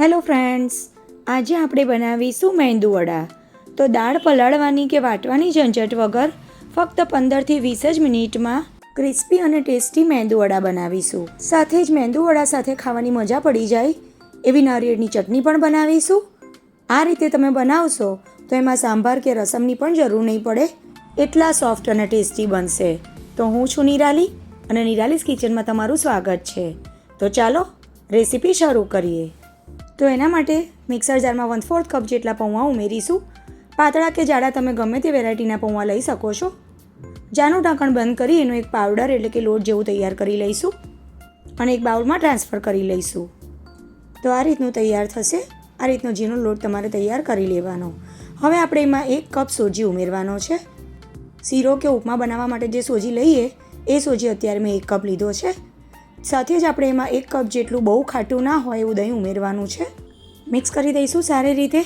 Hello friends, આજે આપણે બનાવીશું મેંદુ વડા. તો દાળ પલાળવાની કે વાટવાની ઝંઝટ વગર ફક્ત પંદરથી વીસ જ મિનિટમાં ક્રિસ્પી અને ટેસ્ટી મેંદુ વડા બનાવીશું. સાથે જ મેંદુ વડા સાથે ખાવાની મજા પડી જાય એવી નારિયેળની ચટણી પણ બનાવીશું. આ રીતે તમે બનાવશો તો એમાં સાંભાર કે રસમની પણ જરૂર નહીં પડે. એટલા સોફ્ટ અને ટેસ્ટી બનશે. તો હું છું નિરાલી અને નિરાલીસ કિચનમાં તમારું સ્વાગત છે. તો ચાલો રેસીપી શરૂ કરીએ. તો એના માટે મિક્સર જારમાં વન ફોર્થ કપ જેટલા પૌવા ઉમેરીશું. પાતળા કે જાડા તમે ગમે તે વેરાયટીના પૌવા લઈ શકો છો. જાનું ઢાંકણ બંધ કરી એનો એક પાવડર એટલે કે લોટ જેવું તૈયાર કરી લઈશું અને એક બાઉલમાં ટ્રાન્સફર કરી લઈશું. તો આ રીતનું તૈયાર થશે. આ રીતનો ઝીણો લોટ તમારે તૈયાર કરી લેવાનો. હવે આપણે એમાં એક કપ સોજી ઉમેરવાનો છે. શીરો કે ઉપમા બનાવવા માટે જે સોજી લઈએ, એ સોજી અત્યારે મેં એક કપ લીધો છે. સાથે જ આપણે એમાં એક કપ જેટલું બહુ ખાટું ના હોય એવું દહીં ઉમેરવાનું છે. મિક્સ કરી દઈશું સારી રીતે.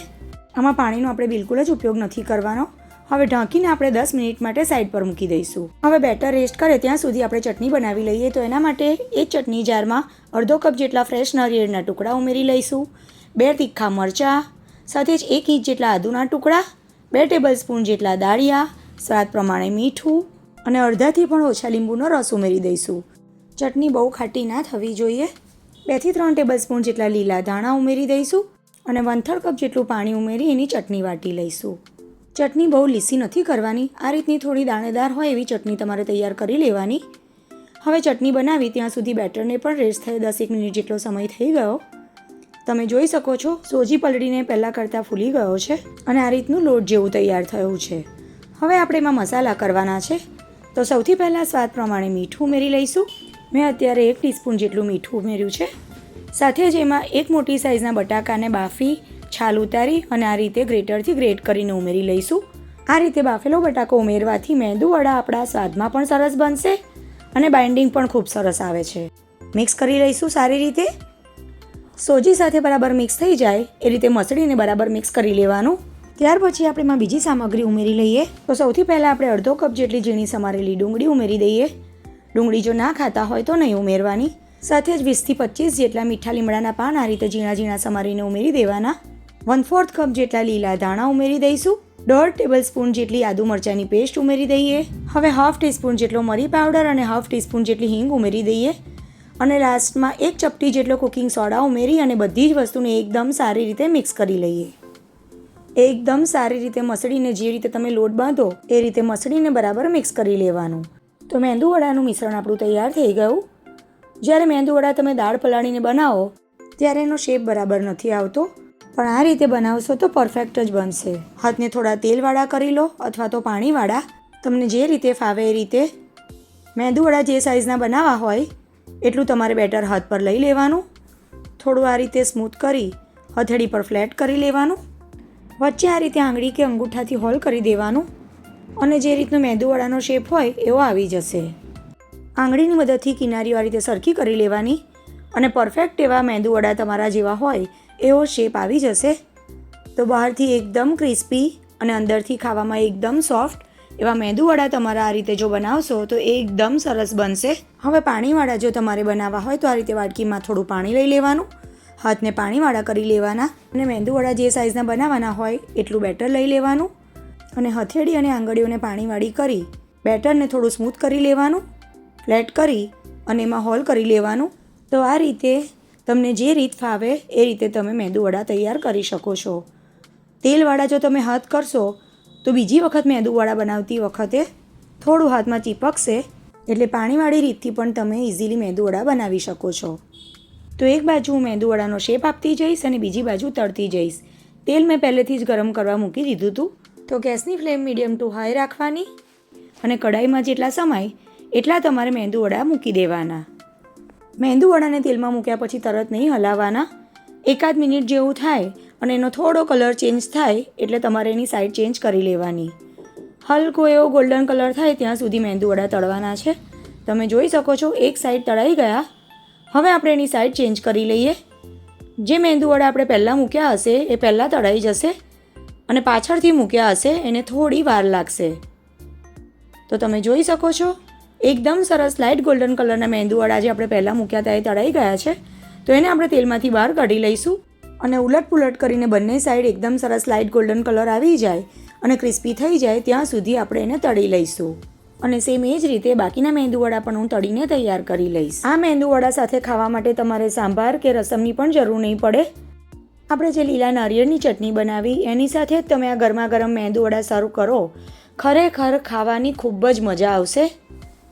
આમાં પાણીનો આપણે બિલકુલ જ ઉપયોગ નથી કરવાનો. હવે ઢાંકીને આપણે દસ મિનિટ માટે સાઈડ પર મૂકી દઈશું. હવે બેટર રેસ્ટ કરે ત્યાં સુધી આપણે ચટણી બનાવી લઈએ તો એના માટે એ ચટણી જારમાં અડધો કપ જેટલા ફ્રેશ નારિયેળના ટુકડા ઉમેરી લઈશું. બે તીખા મરચાં, સાથે જ એક ઇંચ જેટલા આદુના ટુકડા, બે ટેબલ સ્પૂન જેટલા દાળિયા, સ્વાદ પ્રમાણે મીઠું અને અડધાથી પણ ઓછા લીંબુનો રસ ઉમેરી દઈશું. ચટણી બહુ ખાટી ના થવી જોઈએ. બેથી ત્રણ ટેબલ સ્પૂન જેટલા લીલા ધાણા ઉમેરી દઈશું અને થર્ડ કપ જેટલું પાણી ઉમેરી એની ચટણી વાટી લઈશું. ચટણી બહુ લીસી નથી કરવાની. આ રીતની થોડી દાણેદાર હોય એવી ચટણી તમારે તૈયાર કરી લેવાની. હવે ચટણી બનાવી ત્યાં સુધી બેટરને પણ રેસ્ટ થઈ દસેક મિનિટ જેટલો સમય થઈ ગયો. તમે જોઈ શકો છો, સોજી પલળીને પહેલાં કરતાં ફૂલી ગયો છે અને આ રીતનું લોટ જેવું તૈયાર થયું છે. હવે આપણે એમાં મસાલા કરવાના છે. તો સૌથી પહેલાં સ્વાદ પ્રમાણે મીઠું ઉમેરી લઈશું. મેં અત્યારે એક ટીસ્પૂન જેટલું મીઠું ઉમેર્યું છે. સાથે જ એમાં એક મોટી સાઇઝના બટાકાને બાફી, છાલ ઉતારી અને આ રીતે ગ્રેટરથી ગ્રેટ કરીને ઉમેરી લઈશું. આ રીતે બાફેલો બટાકો ઉમેરવાથી મેંદુવડા આપણા સ્વાદમાં પણ સરસ બનશે અને બાઇન્ડિંગ પણ ખૂબ સરસ આવે છે. મિક્સ કરી લઈશું સારી રીતે. સોજી સાથે બરાબર મિક્સ થઈ જાય, એ રીતે મસળીને બરાબર મિક્સ કરી લેવાનું. ત્યાર પછી આપણે એમાં બીજી સામગ્રી ઉમેરી લઈએ. તો સૌથી પહેલાં આપણે અડધો કપ જેટલી ઝીણી સમારેલી ડુંગળી ઉમેરી દઈએ. ડુંગળી જો ના ખાતા હોય તો નહીં ઉમેરવાની. સાથે જ વીસથી પચીસ જેટલા મીઠા લીમડાના પાન આ રીતે ઝીણા ઝીણા સમારીને ઉમેરી દેવાના. વન ફોર્થ કપ જેટલા લીલા ધાણા ઉમેરી દઈશું. દોઢ ટેબલ સ્પૂન જેટલી આદુ મરચાંની પેસ્ટ ઉમેરી દઈએ. હવે હાફ ટીસ્પૂન જેટલો મરી પાવડર અને હાફ ટીસ્પૂન જેટલી હિંગ ઉમેરી દઈએ. અને લાસ્ટમાં એક ચપટી જેટલો કુકિંગ સોડા ઉમેરી અને બધી જ વસ્તુને એકદમ સારી રીતે મિક્સ કરી લઈએ. એકદમ સારી રીતે મસળીને જે રીતે તમે લોટ બાંધો એ રીતે મસળીને બરાબર મિક્સ કરી લેવાનું. તો મેંદુવડાનું મિશ્રણ આપણું તૈયાર થઈ ગયું. જ્યારે મેંદુવડા તમે દાળ પલાળીને બનાવો, ત્યારે એનો શેપ બરાબર નથી આવતો. પણ આ રીતે બનાવશો તો પરફેક્ટ જ બનશે. હાથને થોડા તેલવાળા કરી લો અથવા તો પાણીવાળા. તમને જે રીતે ફાવે એ રીતે. મેંદુવડા જે સાઇઝના બનાવવા હોય, એટલું તમારે બેટર હાથ પર લઈ લેવાનું. થોડું આ રીતે સ્મૂથ કરી, હથેળી પર ફ્લેટ કરી લેવાનું. વચ્ચે આ રીતે આંગળી કે અંગૂઠાથી હોલ કરી દેવાનું. અને જે રીતનો મેંદુવડાનો શેપ હોય, એવો આવી જશે. આંગળીની મદદથી કિનારીઓ આ રીતે સરખી કરી લેવાની અને પરફેક્ટ એવા મેંદુવડા તમારા જેવા હોય, એવો શેપ આવી જશે. તો બહારથી એકદમ ક્રિસ્પી અને અંદરથી ખાવામાં એકદમ સોફ્ટ એવા મેંદુવડા તમારા આ રીતે જો બનાવશો, તો એ એકદમ સરસ બનશે. હવે પાણીવાળા જો તમારે બનાવવા હોય, તો આ રીતે વાટકીમાં થોડું પાણી લઈ લેવાનું. હાથને પાણીવાળા કરી લેવાના અને મેંદુવડા જે સાઇઝના બનાવવાના હોય, એટલું બેટર લઈ લેવાનું. અને હથેળી અને આંગળીઓને પાણીવાળી કરી, બેટરને થોડું સ્મૂથ કરી લેવાનું, ફ્લેટ કરી અને એમાં હોલ કરી લેવાનું. તો આ રીતે તમને જે રીત ફાવે એ રીતે તમે મેંદુવડા તૈયાર કરી શકો છો. તેલવાળા જો તમે હાથ કરશો, તો બીજી વખત મેંદુવડા બનાવતી વખતે થોડું હાથમાં ચીપકશે, એટલે પાણીવાળી રીતથી પણ તમે ઇઝીલી મેંદુવડા બનાવી શકો છો. તો એક બાજુ હું મેંદુવડાનો શેપ આપતી જઈશ અને બીજી બાજુ તળતી જઈશ. તેલ મેં પહેલેથી જ ગરમ કરવા મૂકી દીધું હતું. તો ગેસની ફ્લેમ મીડિયમ ટુ હાઈ રાખવાની અને કઢાઈમાં જેટલા સમાય એટલા તમારે મેંદુવડા મૂકી દેવાના. મેંદુવડાને તેલમાં મૂક્યા પછી તરત નહીં હલાવવાના. એકાદ મિનિટ જેવું થાય અને એનો થોડો કલર ચેન્જ થાય એટલે તમારે એની સાઈડ ચેન્જ કરી લેવાની. હલકો એવો ગોલ્ડન કલર થાય ત્યાં સુધી મેંદુવડા તળવાના છે. તમે જોઈ શકો છો એક સાઈડ તળાઈ ગયા. હવે આપણે એની સાઈડ ચેન્જ કરી લઈએ. જે મેંદુવડા આપણે પહેલાં મૂક્યા હશે એ પહેલાં તળાઈ જશે. અને પાછળથી મૂક્યા હશે, એને થોડી વાર લાગશે. તો તમે જોઈ શકો છો, એકદમ સરસ લાઇટ ગોલ્ડન કલરના મેંદુવાળા જે આપણે પહેલાં મૂક્યા હતા એ તળાઈ ગયા છે. તો એને આપણે તેલમાંથી બહાર કાઢી લઈશું અને ઉલટ પુલટ કરીને બંને સાઈડ એકદમ સરસ લાઇટ ગોલ્ડન કલર આવી જાય અને ક્રિસ્પી થઈ જાય ત્યાં સુધી આપણે એને તળી લઈશું. અને સેમ એ જ રીતે બાકીના મેંદુવડા પણ હું તળીને તૈયાર કરી લઈશ. આ મેંદુવડા સાથે ખાવા માટે તમારે સાંભાર કે રસમની પણ જરૂર નહીં પડે. આપણે જે લીલા નારિયેળની ચટણી બનાવી, એની સાથે તમે આ ગરમા ગરમ મેંદુવડા સર્વ કરો. ખરેખર ખાવાની ખૂબ જ મજા આવશે.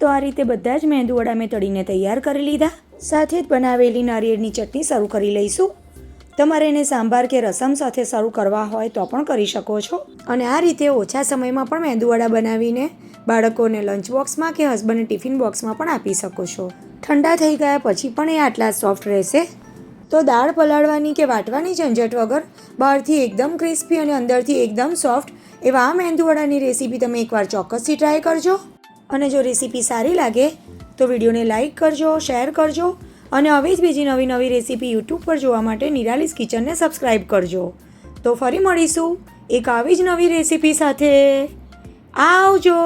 તો આ રીતે બધા જ મેંદુવડા મેં તળીને તૈયાર કરી લીધા. સાથે જ બનાવેલી નારિયેળની ચટણી શરૂ કરી લઈશું. તમારે એને સાંભાર કે રસમ સાથે શરૂ કરવા હોય તો પણ કરી શકો છો. અને આ રીતે ઓછા સમયમાં પણ મેંદુવડા બનાવીને બાળકોને લંચ બોક્સમાં કે હસબન્ડને ટિફિન બોક્સમાં પણ આપી શકો છો. ઠંડા થઈ ગયા પછી પણ એ આટલા સોફ્ટ રહેશે. તો દાળ પલાળવાની કે વાટવાની ઝંઝટ વગર? બહારથી એકદમ ક્રિસ્પી અને અંદરથી એકદમ સોફ્ટ એવા આ મેંદુવડાની રેસીપી તમે એકવાર ચોક્કસથી ટ્રાય કરજો. અને જો રેસીપી સારી લાગે, તો વિડીયોને લાઇક કરજો, શેર કરજો અને હવે જ બીજી નવી નવી રેસીપી યુટ્યુબ પર જોવા માટે નિરાલીસ કિચનને સબસ્ક્રાઈબ કરજો. તો ફરી મળીશું એક આવી જ નવી રેસીપી સાથે. આવજો!